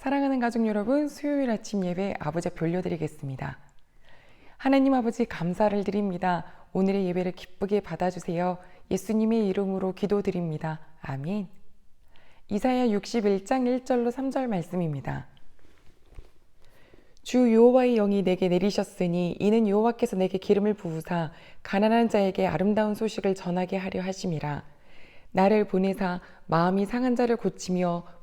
사랑하는 가족 여러분, 수요일 아침 예배 아버지 앞에 올려드리겠습니다. 하나님 아버지 감사를 드립니다. 오늘의 예배를 기쁘게 받아주세요. 예수님의 이름으로 기도드립니다. 아멘. 이사야 61장 1절로 3절 말씀입니다. 주 여호와의 영이 내게 내리셨으니 이는 여호와께서 내게 기름을 부으사 가난한 자에게 아름다운 소식을 전하게 하려 하심이라. 나를 보내사 마음이 상한 자를 고치며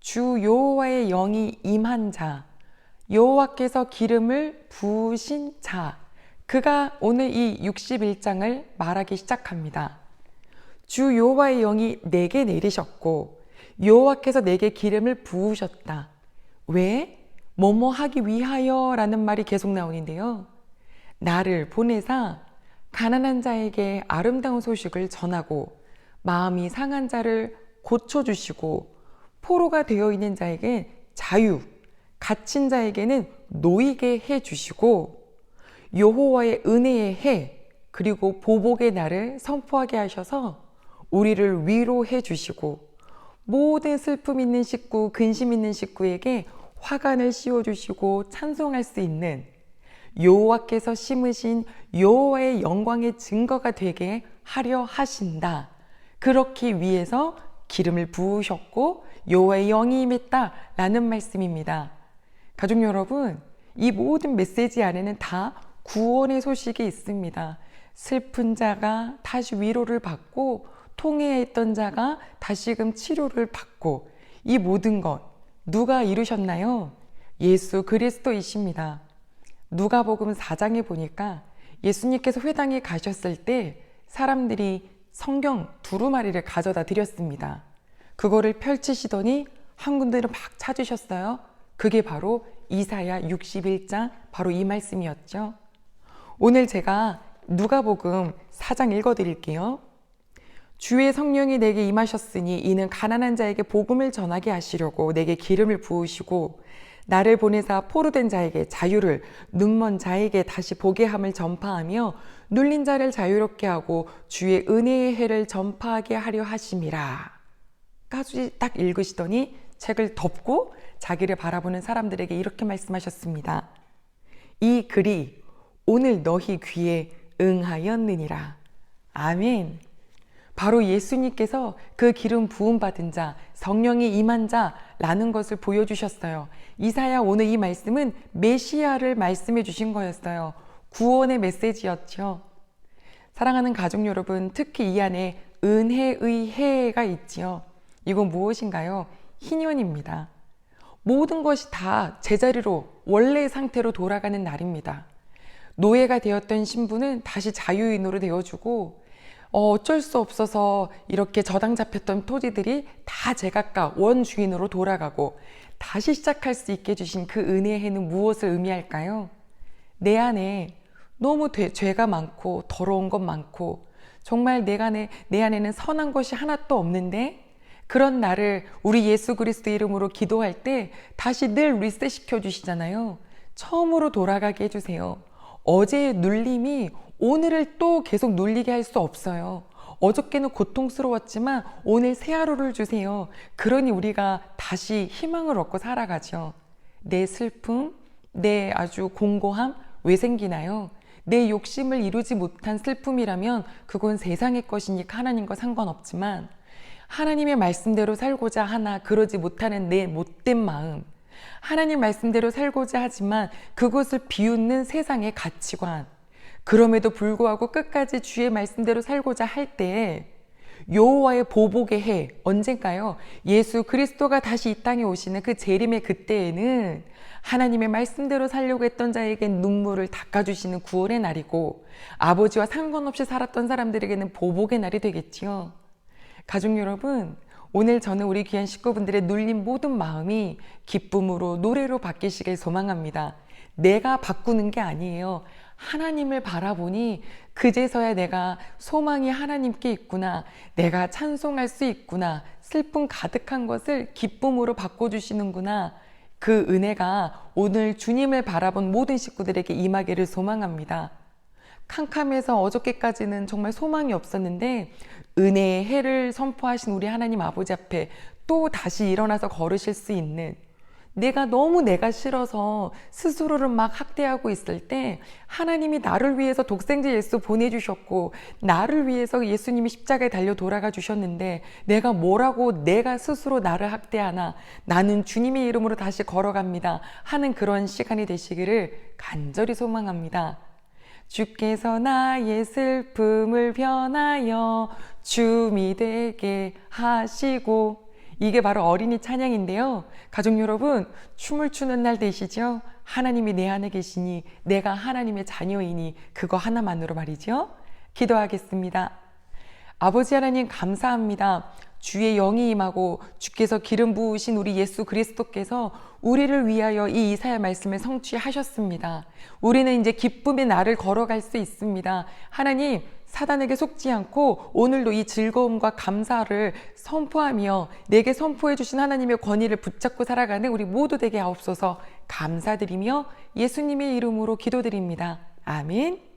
주 여호와의 영이 임한 자, 여호와께서 기름을 부으신 자, 그가 오늘 이 61장을 말하기 시작합니다. 주 여호와의 영이 내게 내리셨고 여호와께서 내게 기름을 부으셨다. 왜? 뭐뭐 하기 위하여 라는 말이 계속 나오는데요. 나를 보내사 가난한 자에게 아름다운 소식을 전하고 마음이 상한 자를 고쳐주시고 포로가 되어 있는 자에게 자유, 갇힌 자에게는 놓이게 해 주시고 여호와의 은혜의 해 그리고 보복의 날을 선포하게 하셔서 우리를 위로해 주시고 모든 슬픔 있는 식구, 근심 있는 식구에게 화관을 씌워 주시고 찬송할 수 있는 여호와께서 심으신 여호와의 영광의 증거가 되게 하려 하신다. 그렇기 위해서 기름을 부으셨고 여호와의 영이 임했다라는 말씀입니다. 가족 여러분, 이 모든 메시지 안에는 다 구원의 소식이 있습니다. 슬픈 자가 다시 위로를 받고 통해에 있던 자가 다시금 치료를 받고 이 모든 것 누가 이루셨나요? 예수 그리스도이십니다. 누가복음 4장에 보니까 예수님께서 회당에 가셨을 때 사람들이 성경 두루마리를 가져다 드렸습니다. 그거를 펼치시더니 한 군데를 막 찾으셨어요. 그게 바로 이사야 61장 바로 이 말씀이었죠. 오늘 제가 누가복음 4장 읽어 드릴게요. 주의 성령이 내게 임하셨으니 이는 가난한 자에게 복음을 전하게 하시려고 내게 기름을 부으시고 나를 보내사 포로된 자에게 자유를 눈먼 자에게 다시 보게 함을 전파하며 눌린 자를 자유롭게 하고 주의 은혜의 해를 전파하게 하려 하심이라. 까지 딱 읽으시더니 책을 덮고 자기를 바라보는 사람들에게 이렇게 말씀하셨습니다. 이 글이 오늘 너희 귀에 응하였느니라. 아멘. 바로 예수님께서 그 기름 부음 받은 자, 성령이 임한 자라는 것을 보여주셨어요. 이사야 오늘 이 말씀은 메시아를 말씀해 주신 거였어요. 구원의 메시지였죠. 사랑하는 가족 여러분, 특히 이 안에 은혜의 해가 있지요. 이건 무엇인가요? 희년입니다. 모든 것이 다 제자리로 원래 상태로 돌아가는 날입니다. 노예가 되었던 신부는 다시 자유인으로 되어주고 어, 어쩔 수 없어서 이렇게 저당 잡혔던 토지들이 다 제각각 원주인으로 돌아가고 다시 시작할 수 있게 해주신 그 은혜에는 무엇을 의미할까요? 내 안에 너무 되, 죄가 많고 더러운 것 많고 정말 내 안에, 내 안에는 선한 것이 하나도 없는데 그런 나를 우리 예수 그리스도 이름으로 기도할 때 다시 늘 리셋 시켜 주시잖아요. 처음으로 돌아가게 해주세요. 어제의 눌림이 오늘을 또 계속 눌리게 할 수 없어요. 어저께는 고통스러웠지만 오늘 새 하루를 주세요. 그러니 우리가 다시 희망을 얻고 살아가죠. 내 슬픔, 내 아주 공고함 왜 생기나요? 내 욕심을 이루지 못한 슬픔이라면 그건 세상의 것이니까 하나님과 상관없지만 하나님의 말씀대로 살고자 하나 그러지 못하는 내 못된 마음 하나님 말씀대로 살고자 하지만 그것을 비웃는 세상의 가치관 그럼에도 불구하고 끝까지 주의 말씀대로 살고자 할 때에 여호와의 보복의 해 언젠가요? 예수 그리스도가 다시 이 땅에 오시는 그 재림의 그때에는 하나님의 말씀대로 살려고 했던 자에게 눈물을 닦아주시는 구원의 날이고 아버지와 상관없이 살았던 사람들에게는 보복의 날이 되겠지요. 가족 여러분, 오늘 저는 우리 귀한 식구분들의 눌린 모든 마음이 기쁨으로 노래로 바뀌시길 소망합니다. 내가 바꾸는 게 아니에요. 하나님을 바라보니 그제서야 내가 소망이 하나님께 있구나. 내가 찬송할 수 있구나. 슬픔 가득한 것을 기쁨으로 바꿔주시는구나. 그 은혜가 오늘 주님을 바라본 모든 식구들에게 임하기를 소망합니다. 캄캄해서 어저께까지는 정말 소망이 없었는데 은혜의 해를 선포하신 우리 하나님 아버지 앞에 또 다시 일어나서 걸으실 수 있는 내가 너무 내가 싫어서 스스로를 막 학대하고 있을 때 하나님이 나를 위해서 독생자 예수 보내주셨고 나를 위해서 예수님이 십자가에 달려 돌아가 주셨는데 내가 뭐라고 내가 스스로 나를 학대하나 나는 주님의 이름으로 다시 걸어갑니다 하는 그런 시간이 되시기를 간절히 소망합니다. 주께서 나의 슬픔을 변하여 춤이 되게 하시고 이게 바로 어린이 찬양인데요. 가족 여러분, 춤을 추는 날 되시죠? 하나님이 내 안에 계시니 내가 하나님의 자녀이니 그거 하나만으로 말이죠. 기도하겠습니다. 아버지 하나님 감사합니다. 주의 영이 임하고 주께서 기름 부으신 우리 예수 그리스도께서 우리를 위하여 이 이사야 말씀을 성취하셨습니다. 우리는 이제 기쁨의 날을 걸어갈 수 있습니다. 하나님, 사단에게 속지 않고 오늘도 이 즐거움과 감사를 선포하며 내게 선포해 주신 하나님의 권위를 붙잡고 살아가는 우리 모두 되게 하옵소서 감사드리며 예수님의 이름으로 기도드립니다. 아멘.